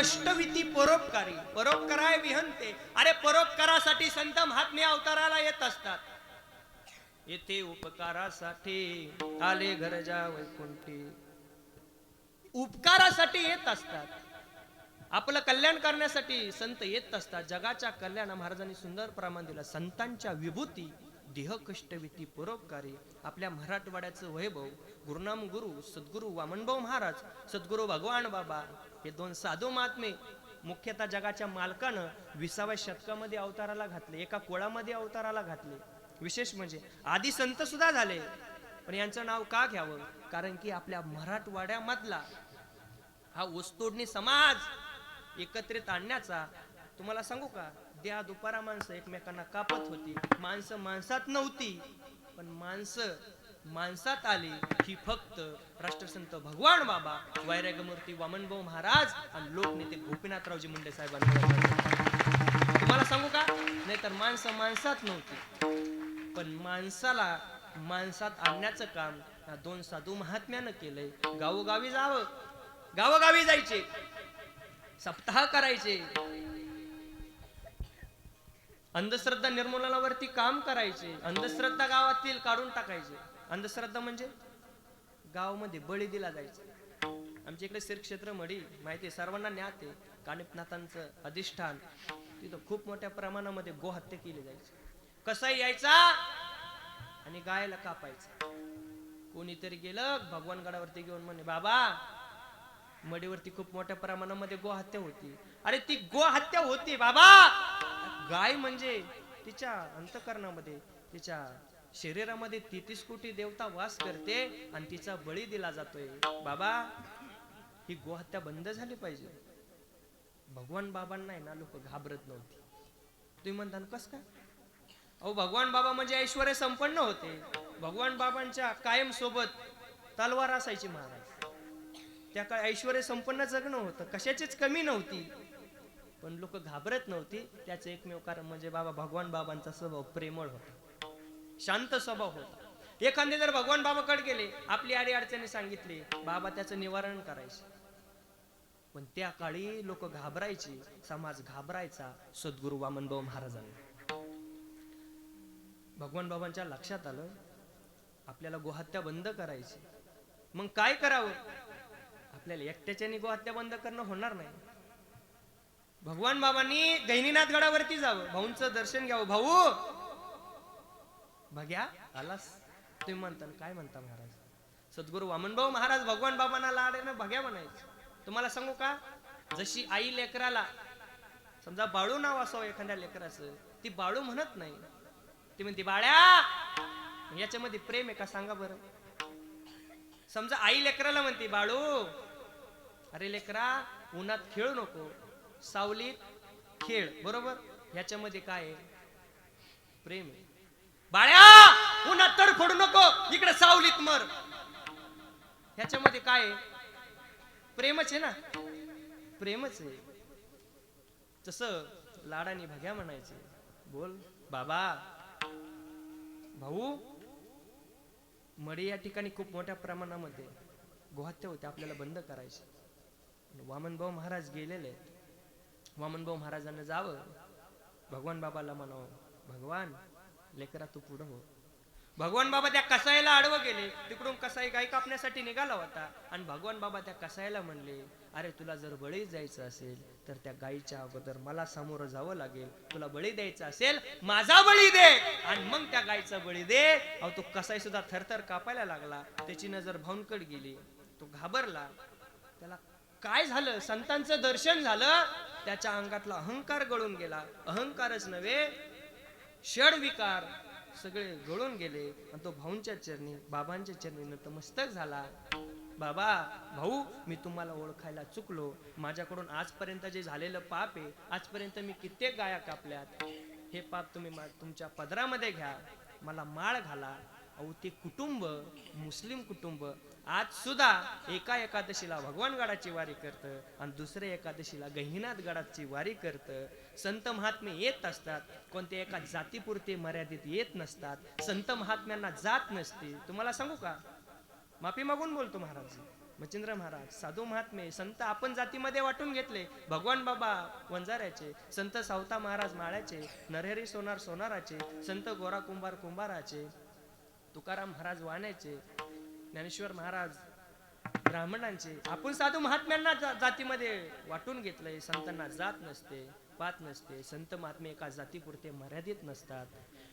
अष्टविती परोपकारी। परोपकाराय विहंते अरे परोपकारासाठी संत महात्मे अवताराला येत असतात। येथे उपकारासाठी आले घरजा वैकुंठी। उपकारासाठी येत असतात। आपलं कल्याण करण्यासाठी संत येत असतात। जगाच्या कल्याण महाराजांनी सुंदर प्रमाण दिलं। संतांच्या विभूती देह कष्टविती परोपकारी। आपल्या मराठवाड्याचं वैभव। गुरुनाम गुरु सद्गुरू वामनभाऊ महाराज सद्गुरू भगवान बाबा हे दोन साधू महात्मे मुख्यतः जगाच्या मालकानं विसाव्या शतकामध्ये अवताराला घातले एका कोळामध्ये अवताराला घातले. विशेष म्हणजे आधी संत सुद्धा झाले. पण यांचं नाव का घ्यावं? कारण की आपल्या मराठवाड्यामधला हा ऊसतोडणी समाज एकत्रित आणण्याचा तुम्हाला सांगू का? द्या दुपारा माणसं एकमेकांना कापत होती. माणसं माणसात नव्हती पण माणसं माणसात आली ही फक्त राष्ट्रसंत भगवान बाबा वैरागमूर्ती वामनभाऊ महाराज आणि लोकनेते गोपीनाथरावजी मुंडे साहेबांना तुम्हाला सांगू का? नाहीतर माणसं माणसात नव्हती. पण माणसाला माणसात आणण्याचं काम या दोन साधू महात्म्यानं केलंय. गावोगावी जावं. गावोगावी जायचे. सप्ताह करायचे. अंधश्रद्धा निर्मूलनावरती काम करायचे. अंधश्रद्धा गावातील काढून टाकायचे. अंधश्रद्धा म्हणजे? गावामध्ये बळी दिला जायचा. आमच्या इकडे श्रीक्षेत्र मडी माहिती सर्वांना ज्ञात आहे कानिपनाथांचं अधिष्ठान तिथं खूप मोठ्या प्रमाणामध्ये गोहत्या केली जायची. कसाही यायचा? आणि गायला कापायचा. कोणीतरी गेलं भगवान गडावरती घेऊन म्हणे बाबा मडीवरती खूप मोठ्या प्रमाणामध्ये गोहत्या होती. अरे ती गोहत्या होती बाबा! गाय म्हणजे तिच्या अंतकरणामध्ये तिच्या शरीरामध्ये तेहतीस कोटी देवता वास करते आणि तिचा बळी दिला जातोय. बाबा ही गोहत्या बंद झाली पाहिजे. भगवान बाबांना आहे ना लोक घाबरत नव्हती. तुम्ही म्हणता कस काय? अहो भगवान बाबा म्हणजे ऐश्वर्य संपन्न होते. भगवान बाबांच्या कायम सोबत तलवार असायची महाराज. त्या काळ ऐश्वर्य संपन्न जगणं होतं. कशाचीच कमी नव्हती. पण लोक घाबरत नव्हती. त्याचं एकमेव कारण म्हणजे बाबा भगवान बाबांचा स्वभाव प्रेमळ होता. शांत स्वभाव होता. एखादे जर भगवान बाबाकडे गेले आपली आडी अडचणी सांगितली बाबा त्याचं निवारण करायचे. पण त्या काळी लोक घाबरायचे समाज घाबरायचा सद्गुरु वामनभाऊ महाराजांना. भगवान बाबांच्या लक्षात आलं आपल्याला गोहत्या बंद करायची. मग काय करावं? आपल्याला एकट्याच्याने गोहत्या बंद करणं होणार नाही. भगवान बाबांनी गैनीनाथ गडावरती जावं भाऊंचं दर्शन घ्यावं. भाऊ भग्या आलास? तुम्ही म्हणता काय म्हणता महाराज? सद्गुरू वामनभाऊ महाराज भगवान बाबांना लाडेनं भग्या म्हणायचं. तुम्हाला सांगू का? जशी आई लेकराला समजा बाळू नाव असावं एखाद्या लेकराचं ती बाळू म्हणत नाही. ती म्हणते बाळ्या! याच्यामध्ये प्रेम आहे का? सांगा बरं. समजा आई लेकराला म्हणते बाळू अरे लेकरा उन्हात खेळू नको. सावलीत खेळ. बरोबर? ह्याच्यामध्ये काय आहे? प्रेम आहे. बाळ्या उन्हात तडफडू नको. इकडे सावलीत मर. ह्याच्यामध्ये काय प्रेमच आहे ना? प्रेमच आहे. तसं लाडाने भग्या म्हणायचे. बोल बाबा भाऊ मडे या ठिकाणी खूप मोठ्या प्रमाणामध्ये गोहत्या होत्या आपल्याला बंद करायचे. वामनभाऊ महाराज गेलेले. वामनभाऊ महाराजांना जावं. भगवान बाबाला म्हणावं भगवान लेकरा तू पुढं हो. भगवान बाबा त्या कसायला आडवं गेले तिकडून कसाई गाय कापण्यासाठी निघाला होता. आणि भगवान बाबा त्या कसायला म्हणले अरे तुला जर बळी जायचं असेल तर त्या गायीच्या अगोदर मला सामोरं जावं लागेल. तुला बळी द्यायचा असेल माझा बळी दे. आणि मग त्या गायीचा बळी दे. अहो तो कसाई सुद्धा थरथर कापायला लागला. त्याची नजर भाऊंकड गेली. तो घाबरला. त्याला काय झालं? संतांचं दर्शन झालं. त्याच्या अंगातला अहंकार गळून गेला. अहंकारच नव्हे षड विकार सगळे गळून गेले आणि तो भाऊंच्या चरणी बाबांच्या चरणी नतमस्तक झाला. बाबा भाऊ मी तुम्हाला ओळखायला चुकलो. माझ्याकडून आजपर्यंत जे झालेलं पाप आहे आजपर्यंत मी कित्येक गाया कापल्यात. हे पाप तुम्ही मा- तुमच्या पदरामध्ये घ्या. मला माळ घाला. अहो ते कुटुंब मुस्लिम कुटुंब आज सुद्धा एका एकादशीला भगवान गडाची वारी करतं आणि दुसऱ्या एकादशीला गहिनाथ गडाची वारी करतं. संत महात्मे येत असतात कोणत्या एका जातीपुरते मर्यादित येत नसतात. संत महात्म्यांना जात नसते. तुम्हाला सांगू का? माफी मागून बोलतो महाराज मच्छिंद्र महाराज साधू महात्मे संत आपण जातीमध्ये वाटून घेतले. भगवान बाबा वंजाऱ्याचे संत सावता महाराज माळ्याचे नरहरी सोनार सोनाराचे संत गोरा कुंभार कुंभाराचे. तुकाराम महाराज वाण्याचे ज्ञानेश्वर महाराज ब्राह्मणांचे आपण साधू महात्म्यांना जातीमध्ये वाटून घेतलंय. संतांना जात नसते पात नसते. संत महात्मे एका जातीपुरते मर्यादित नसतात.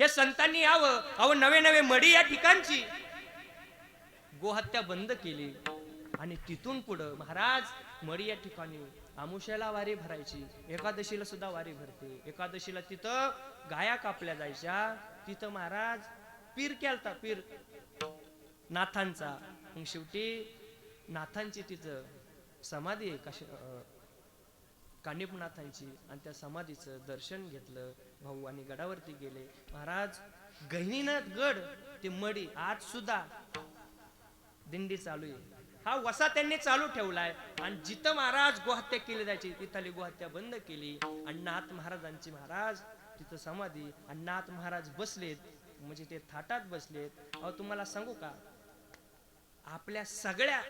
हे संतांनी यावं. अहो नवे नवे मडी या ठिकाणची गोहत्या बंद केली आणि तिथून पुढं महाराज मडी या ठिकाणी आमुष्याला वारी भरायची. एकादशीला सुद्धा वारी भरते. एकादशीला तिथं गाया कापल्या जायच्या. तिथं महाराज पीर केलता पीर. नाथांचा. मग शेवटी नाथांची तिथं समाधी आहे कानिपनाथांची आणि त्या समाधीचं दर्शन घेतलं. भाऊ आणि गडावरती गेले. महाराज गहिनीनाथ गड ते मडी आज सुद्धा दिंडी चालू आहे. हा वसा त्यांनी चालू ठेवलाय. आणि जिथं महाराज गोहत्या केली जायची तिथली गोहत्या बंद केली. आणि नाथ महाराजांची महाराज तिथं समाधी. आणि नाथ महाराज बसलेत. म्हणजे ते थाटात बसलेत. अहो तुम्हाला सांगू का? आपल्या सगळ्या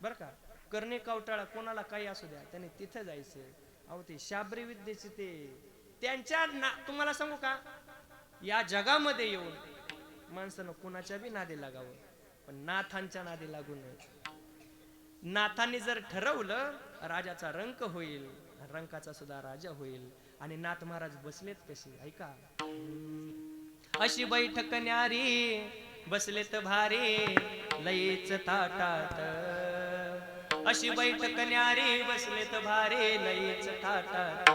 बर का? करणे कावटाळा कोणाला काही असू द्या त्याने तिथे जायचं. अहो ते शाबरी विद्येचे ते त्यांच्या ना तुम्हाला सांगू का? या जगामध्ये येऊन माणसानं कोणाच्या बी नादी लागावं पण नाथांच्या नादी लागू नये. नाथांनी जर ठरवलं राजाचा रंक होईल रंकाचा सुद्धा राजा होईल. आणि नाथ महाराज बसलेत कसे? ऐका. अशी बैठक न्यारी बसलेत भारी लईच ताटात अशी बैठक न्यारी बसलेत भारी लईच ताटात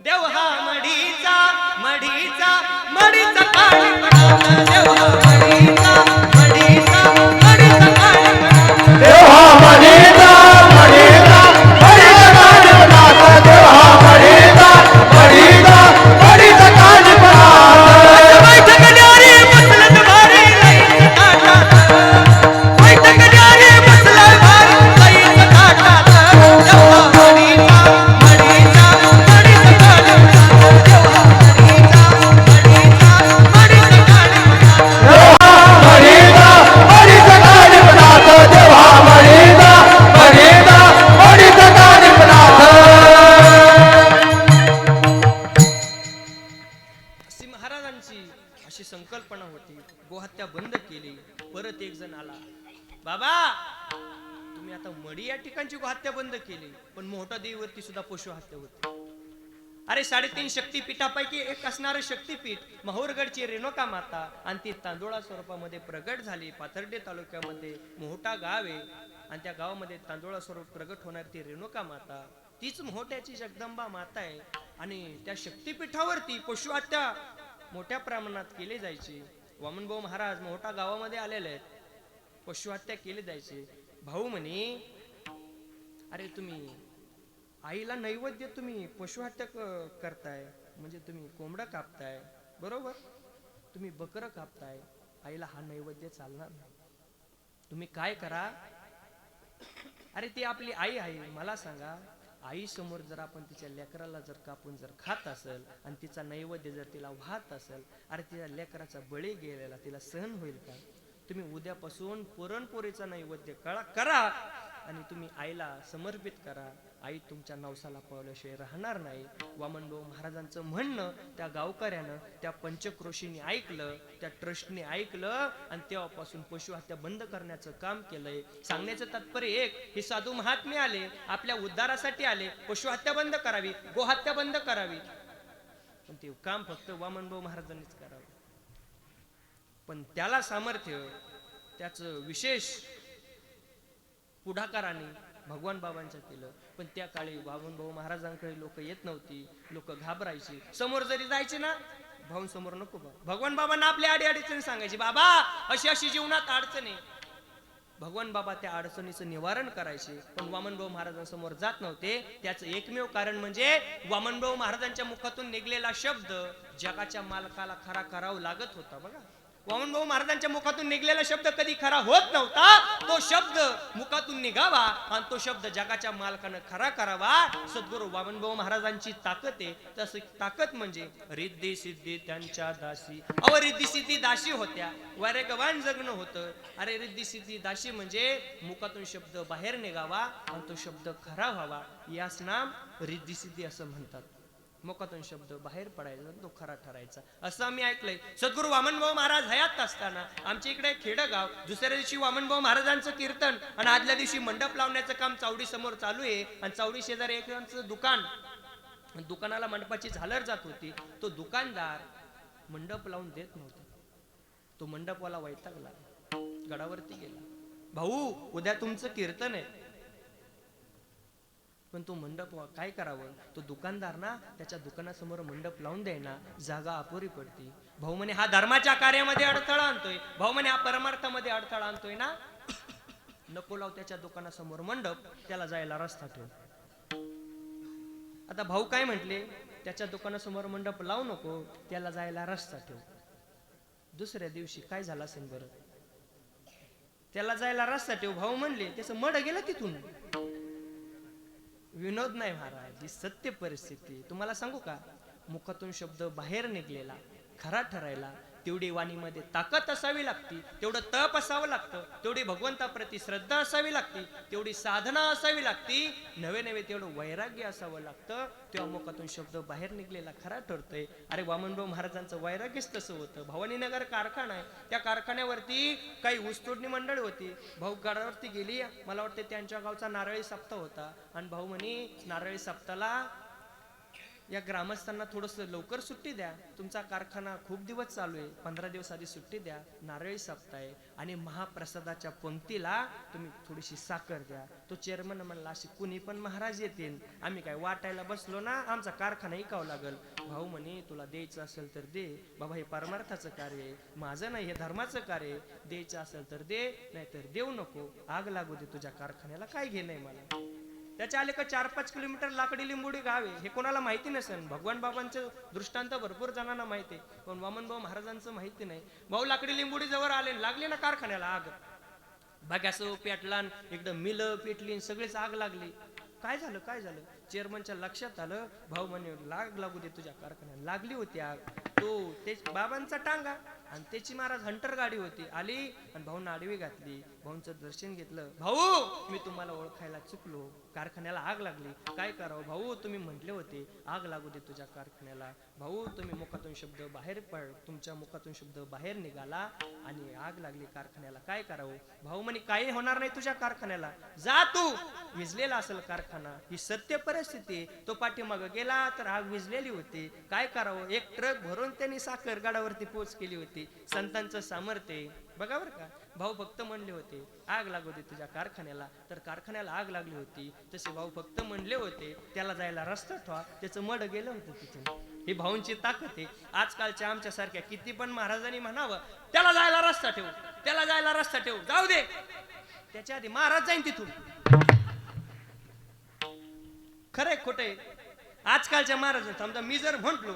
देव हा मडीचा मडीचा मडीचा काळी पडात देव हा मडीचा परत एक जण आला. बाबा तुम्ही आता मडी या ठिकाणची हत्या बंद केली पण मोठा देवीवरती सुद्धा पशु हत्या होते. अरे साडेतीन शक्तीपीठापैकी एक असणारं शक्तीपीठ महोरगडची रेणुका माता आणि ती तांदुळा स्वरूपामध्ये प्रगट झाली पाथर्डे तालुक्यामध्ये मोठा गाव आहे. आणि त्या गावामध्ये तांदुळा स्वरूप प्रगट होणार ती रेणुका माता तीच मोठ्याची जगदंबा माता आहे. आणि त्या शक्तीपीठावरती पशुहत्या मोठ्या प्रमाणात केली जायची. वामनभाऊ महाराज मोठा गावामध्ये आलेले आहेत. पशुहत्या केली जायची भाऊ म्हणे अरे तुम्ही आईला नैवेद्य तुम्ही पशुहत्या करताय. म्हणजे तुम्ही कोंबडा कापताय. बरोबर. तुम्ही बकरं कापताय. आईला हा नैवेद्य चालणार नाही. तुम्ही काय करा? अरे ती आपली आई आहे. मला सांगा. आई समोर जर आपण तिच्या लेकराला जर कापून जर खात असेल आणि तिचा नैवेद्य जर तिला वाहत असेल अरे तिच्या लेकराचा बळी गेलेला तिला सहन होईल का? तुम्ही उद्यापासून पुरणपोळीचा नैवेद्य कळा करा. आणि तुम्ही आईला समर्पित करा. आई तुमच्या नवसाला पावल्याशिवाय राहणार नाही. वामनभाऊ महाराजांचं म्हणणं त्या गावकऱ्यानं त्या पंचक्रोशीने ऐकलं त्या ट्रस्टने ऐकलं आणि तेव्हापासून पशुहत्या बंद करण्याचं काम केलंय. सांगण्याचं तात्पर्य एक हे साधू महात्मे आले आपल्या उद्धारासाठी आले पशुहत्या बंद करावी गोहत्या बंद करावी. पण ते काम फक्त वामनभाऊ महाराजांनीच करावं. पण त्याला सामर्थ्य त्याचं विशेष पुढाकाराने भगवान बाबांचं केलं. पण त्या काळी भाऊ महाराजांकडे लोक येत नव्हती. लोक घाबरायची. समोर जरी जायचे ना भाऊन समोर नको बा. भगवान बाबांना आपल्या आडी अडचणी सांगायची बाबा अशी अशी जीवनात अडचण. आहे भगवान बाबा त्या अडचणीचं निवारण करायचे. पण वामनभाऊ महाराजांसमोर जात नव्हते. त्याचं एकमेव कारण म्हणजे वामनभाऊ महाराजांच्या मुखातून निघलेला शब्द जगाच्या मालकाला खरा करावा लागत होता बघा. वामनभाऊ महाराजांच्या मुखातून निघलेला शब्द कधी खरा होत नव्हता. तो शब्द मुखातून निघावा आणि तो शब्द जगाच्या मालकानं खरा करावा. सद्गुरू वामनभाऊ महाराजांची ताकद आहे. तसं ताकद म्हणजे रिद्धी सिद्धी त्यांच्या दासी. अव रिद्धी सिद्धी दाशी होत्या. वारेगवान जगणं होतं. अरे रिद्धी सिद्धी दाशी म्हणजे मुखातून शब्द बाहेर निघावा आणि तो शब्द खरा व्हावा. याच नाम रिद्धी सिद्धी असं म्हणतात. मोकातून शब्द बाहेर पडायचा तो खरा ठरायचा. असं आम्ही ऐकलंय. सद्गुरू वामनभाऊ महाराज हयात असताना आमच्या इकडे खेडगाव दुसऱ्या दिवशी वामनभाऊ महाराजांचं कीर्तन आणि आदल्या दिवशी मंडप लावण्याचं काम चावडी समोर चालू आहे आणि चावडी शेजारी एक दुकान. दुकानाला मंडपाची झालर जात होती. तो दुकानदार मंडप लावून देत नव्हता. तो मंडपवाला वैतागला गडावरती गेला. भाऊ उद्या तुमचं कीर्तन आहे. पण तो मंडप काय करावं? तो दुकानदार ना त्याच्या दुकानासमोर मंडप लावून द्यायना जागा अपुरी पडती. भाऊ म्हणे हा धर्माच्या कार्यामध्ये अडथळा आणतोय. भाऊ म्हणे हा परमार्थामध्ये अडथळा आणतोय ना. नको लाव त्याच्या दुकानासमोर मंडप त्याला जायला रस्ता ठेव. आता भाऊ काय म्हटले? त्याच्या दुकानासमोर मंडप लावू नको त्याला जायला रस्ता ठेव. दुसऱ्या दिवशी काय झालं असेल बरं? त्याला जायला रस्ता ठेव. भाऊ म्हणले त्याचं मड गेलं तिथून. विनोद नाही महाराज ही सत्य परिस्थिती. तुम्हाला सांगू का? मुखातून शब्द बाहेर निघलेला खरा ठरायला. तेवढी वाणीमध्ये ताकद असावी लागती तेवढं तप असावं लागतं तेवढी भगवंताप्रती श्रद्धा असावी लागती तेवढी साधना असावी लागती. नवे नवे तेवढं वैराग्य असावं लागतं. तेव्हा मुखातून शब्द बाहेर निघलेला खरा ठरतोय. अरे वामनभाऊ महाराजांचं वैराग्यच तसं होतं. भवानीनगर कारखाना आहे. त्या कारखान्यावरती काही ऊसतोडणी मंडळ होती. भाऊ गडावरती गेली. मला वाटते त्यांच्या गावचा नारळी सप्ताह होता. आणि भाऊ म्हणे नारळी सप्ताला या ग्रामस्थांना थोडस लवकर सुट्टी द्या. तुमचा कारखाना खूप दिवस चालू आहे. पंधरा दिवस आधी सुट्टी द्या. नारळी सप्ताह आहे. आणि महाप्रसादाच्या पंक्तीला तुम्ही थोडीशी साखर द्या. तो चेअरमन म्हणला अशी कुणी पण महाराज येतील. आम्ही काय वाटायला बसलो ना? आमचा कारखाना ऐकावं लागल. भाऊ म्हणे तुला द्यायचं असेल तर दे. बाबा हे परमार्थाचं कार्य आहे. माझं नाही हे धर्माचं कार्य आहे. द्यायचं असेल तर दे नाहीतर देऊ नको. आग लागू दे. तुझ्या कारखान्याला काय घे नाही मला? त्याच्या आले का चार पाच किलोमीटर लाकडी लिंबोडी गाव आहे. हे कोणाला माहिती नसेल. भगवान बाबांचं दृष्टांत भरपूर जणांना माहिती आहे. पण वामनभाऊ महाराजांचं माहिती नाही. भाऊ लाकडी लिंबोडी जवळ आले लागले ना कारखान्याला आग. बघ्यास पेटला एकदम मिल पेटली सगळीच आग लागली. काय झालं काय झालं? चेअरमनच्या लक्षात आलं. भाऊ म्हणे लाग लागू दे तुझ्या कारखान्यात लागली होती आग. तो ते बाबांचा टांगा. आणि त्याची महाराज हंटर गाडी होती. आली आणि भाऊन आडवी घातली. भाऊंचं दर्शन घेतलं. भाऊ मी तुम्हाला ओळखायला चुकलो. कारखान्याला आग लागली. काय करावं? भाऊ तुम्ही म्हटले होते आग लागू दे तुझ्या कारखान्याला. भाऊ तुम्ही मुखातून शब्द बाहेर पड. तुमच्या मुखातून शब्द बाहेर निघाला आणि आग लागली कारखान्याला. काय करावं? भाऊ म्हणे काही होणार नाही तुझ्या कारखान्याला. जा तू. विजलेला असेल कारखाना. ही सत्य परिस्थिती तो पाठीमाग गेला तर आग विजलेली होती. काय करावं? एक ट्रक भरून त्यांनी साखर गाडावरती पोच केली होती. संतांचं सामर्थ्य बघा बरं का. भाऊ भक्त म्हणले होते आग लागू दे तुझ्या कारखान्याला. तर कारखान्याला आग लागली होती. तसे भाऊ भक्त म्हणले होते त्याला जायला रस्ता ठेवा. त्याचं मड गेलं होतं तिथून. ही भाऊंची ताकद आहे. आजकालच्या आमच्या सारख्या किती पण महाराजांनी म्हणावं त्याला जायला रस्ता ठेवू. त्याला जायला रस्ता ठेवू. जाऊ दे. त्याच्या आधी महाराज जाईन तिथून. खरंय खोटे आजकालच्या महाराज समजा मी जर म्हंटलो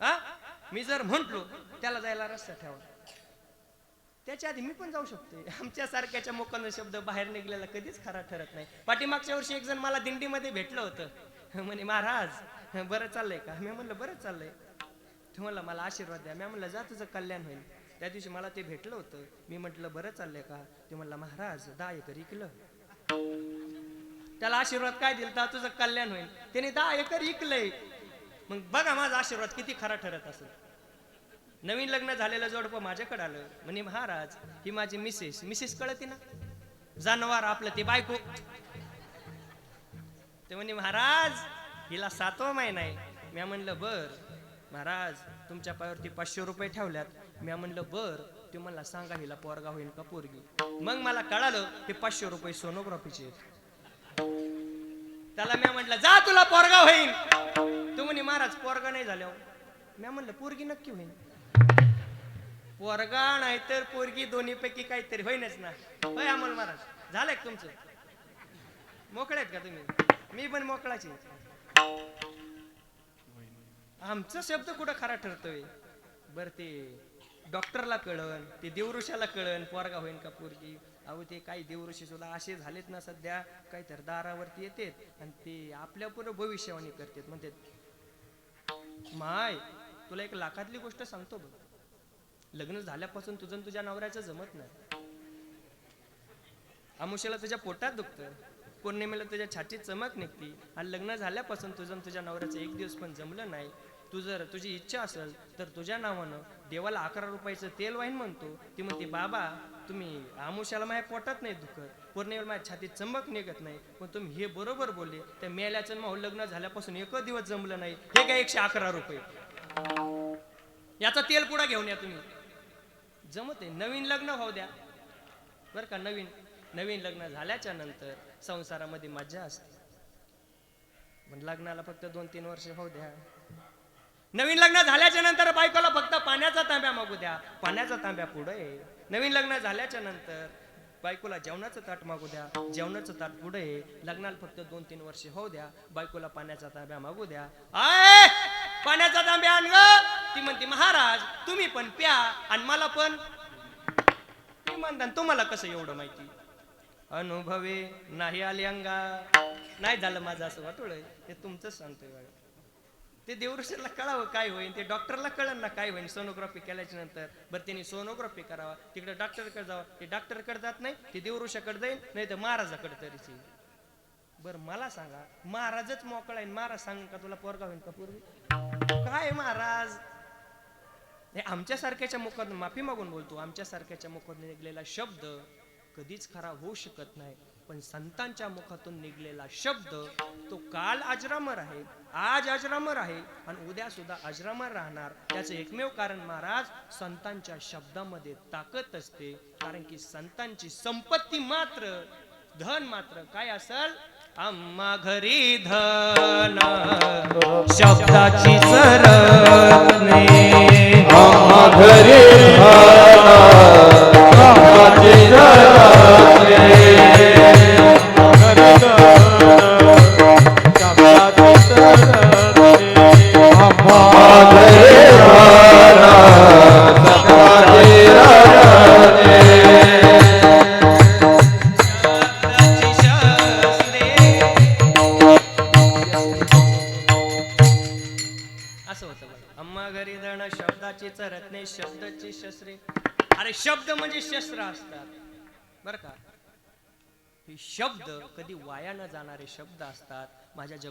हा मी जर म्हंटलो त्याला जायला रस्ता ठेवा. त्याच्या आधी मी पण जाऊ शकते. आमच्या सारख्याच्या मोकांचा शब्द बाहेर निघलेला कधीच खरा ठरत नाही. पाठीमागच्या वर्षी एक जण मला दिंडीमध्ये भेटलं होतं. म्हणे महाराज बरं चाललंय का? मी म्हणलं बरं चाललंय. ते म्हणलं मला आशीर्वाद द्या. मी म्हणलं जा तुझं कल्याण होईल. त्या दिवशी मला ते भेटलं होतं. मी म्हटलं बरं चाललंय का? ते म्हणलं महाराज दहा एकर इकलं त्याला आशीर्वाद काय दिला तुझं कल्याण होईल. त्याने दहा एकर इकलंय मग बघा माझा आशीर्वाद किती खरा ठरत असेल. नवीन लग्न झालेलं जोडपं माझ्याकडे आलं. म्हणे महाराज ही माझी मिसेस. मिसेस कळती ना? जानवार आपलं ते बायको. ते म्हणे महाराज हिला सातवा महिना आहे. म्या म्हणलं बर. महाराज तुमच्या पायावरती पाचशे रुपये ठेवल्यात. म्या म्हणलं बर. ते मला सांगा हिला पोरगा होईल का पोरगी? मग मला कळालं हे पाचशे रुपये सोनोग्राफीचे त्याला मी म्हटलं जा तुला पोरगा होईल महाराज पोरगा नाही झाल्या मी म्हणलं पोरगी नक्की होईन. पोरगा नाही तर पोरगी दोन्ही पैकी काहीतरी होईनच ना. होय अमोल महाराज झालंय का तुमचं? मोकळे आहेत का तुम्ही? मी पण मोकळाची आमचा शब्द कुठं खरा ठरतोय? बर ते डॉक्टरला कळन ते देवऋषाला कळन पोरगा होईन का पोरगी? अहो ते काही देवऋषी सुद्धा असे झालेत ना सध्या काही तर दारावरती येतात आणि ते आपल्या पुढे भविष्यवाणी करतात. म्हणतात माय तुला एक लाखातली गोष्ट सांगतो बघ. लग्न झाल्यापासून तुझं तुझ्या नवऱ्याचं जमत नाही. आमुष्याला तुझ्या पोटात दुखतं पौर्णिमेला तुझ्या छातीत चमक निघती आणि लग्न झाल्यापासून तुझं तुझ्या नवऱ्याचं एक दिवस पण जमलं नाही. तू जर तुझी इच्छा असेल तर तुझ्या नावानं देवाला अकरा रुपयाचं तेल वाईन म्हणतो. ती म्हणते बाबा तुम्ही आमुष्याला माझ्या पोटात नाही दुखत पौर्णिमेला माझ्या छातीत चमक निघत नाही. पण तुम्ही हे बरोबर बोलले त्या मेल्याचं माहोल लग्न झाल्यापासून एक दिवस जमलं नाही. हे काय एकशे अकरा रुपये? याचा तेल पुढा घेऊन या तुम्ही. जमत आहे. नवीन लग्न होऊ द्या. बरं का नवीन नवीन लग्न झाल्याच्यानंतर संसारामध्ये मज्जा असते. पण लग्नाला फक्त दोन तीन वर्ष होऊ द्या. नवीन लग्न झाल्याच्यानंतर बायकोला फक्त पाण्याचा तांब्या मागू द्या. पाण्याचा तांब्या पुढे नवीन लग्न झाल्याच्यानंतर बायकोला जेवणाचं ताट मागू द्या. जेवणाचं ताट पुढे लग्नाला फक्त दोन तीन वर्ष होऊ द्या. बायकोला पाण्याचा तांब्या मागू द्या. आय! पाण्याचा तांब्या आण ती म्हणते महाराज तुम्ही पण प्या आणि मला पण. मी म्हणता तुम्हाला कसं एवढं माहिती? अनुभवे नाही आली अंगा नाही झालं माझं असं वाटोळ. ते तुमचंच सांगतोय बघा ते देवऋषीला कळावं काय होईल ते डॉक्टरला कळन ना काय होईल सोनोग्राफी केल्याच्यानंतर बरं त्यांनी सोनोग्राफी करावा. तिकडे डॉक्टरकडे जावं. ते डॉक्टरकडे जात नाही ते देवऋषाकडे जाईल नाही तर महाराजाकडे तरीच येईल बरं मला सांगा महाराजच मोकळा आहे. महाराज सांग का तुला पोरगा होईल का पूर्वी काय महाराज? आमच्यासारख्याच्या मुखात माफी मागून बोलतो. आमच्यासारख्याच्या मुखात निघलेला शब्द कधीच खरा होऊ शकत नाही. पण संतांच्या मुखातून निघलेला शब्द तो काल अजरामर आहे आज अजरामर आहे आणि उद्या सुद्धा अजरामर राहणार. त्याचं एकमेव कारण महाराज संतांच्या शब्दामध्ये ताकद असते. कारण की संतांची संपत्ती मात्र धन मात्र काय असल? आम्हा घरी धन. शब्दाची सर आम्हा घरी रामाची शब्दाची माझ्या जग